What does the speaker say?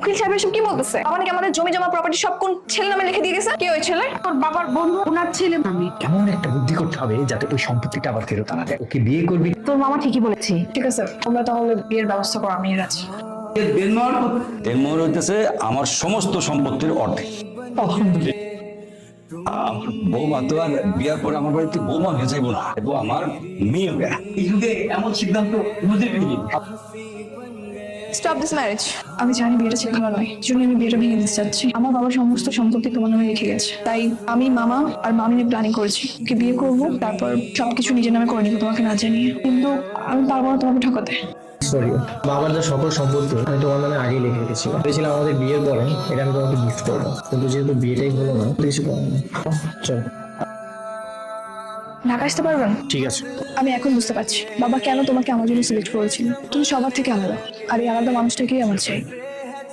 উকিল সাহেব এসব কি বলতেছে? আমার নাকি আমাদের জমি জমা প্রপার্টি সব কোন ছেলে নামে লিখে দিয়ে গেছে কে ওই ছেলে? তোর বাবার বন্ধু ওনার ছেলে। আমি এমন একটা বুদ্ধি করতে হবে যাতে ওই সম্পত্তিটা আবার ফেরত আনা যায়। ওকে বিয়ে করবি? তোর মামা ঠিকই বলেছে। ঠিক আছে তোমরা তাহলে বিয়ের ব্যবস্থা করো আমি রাজি। দেনমোহর হইতেছে আমার সমস্ত সম্পত্তির অর্ধেক। আমার বৌমা তো আর বিয়ার পরে আমার বাড়িতে বৌমা হয়ে যাইব না এবং আমার মেয়ে এই যুগে এমন সিদ্ধান্ত বুঝে স্টপ দিস ম্যারেজ আমি জানি বিয়েটা ঠিক ভালো নয় জন্য আমি বিয়েটা ভেঙে দিতে চাচ্ছি। আমার বাবার সমস্ত সম্পত্তি তোমার নামে রেখে গেছে। তাই আমি মামা আর মামি প্ল্যানিং করেছি। ওকে বিয়ে করব তারপর সবকিছু নিজের নামে করে নিবো তোমাকে না জানিয়ে। কিন্তু আমি পারব না তোমাকে ঠকাতে। সরি বাবার যা সকল সম্পত্তি আমি তোমার নামে আগেই লিখে রেখেছিলাম ভেবেছিলাম আমাদের বিয়ের পরে এটা আমি তোমাকে গিফট করব। কিন্তু যেহেতু বিয়েটাই হলো না কিছু করার নেই। চল। ঢাকা আসতে পারবেন? ঠিক আছে। আমি এখন বুঝতে পারছি। বাবা কেন তোমাকে আমার জন্য সিলেক্ট করেছিল? তুমি সবার থেকে আলাদা। আর এই আলাদা মানুষটাকেই আমার চাই।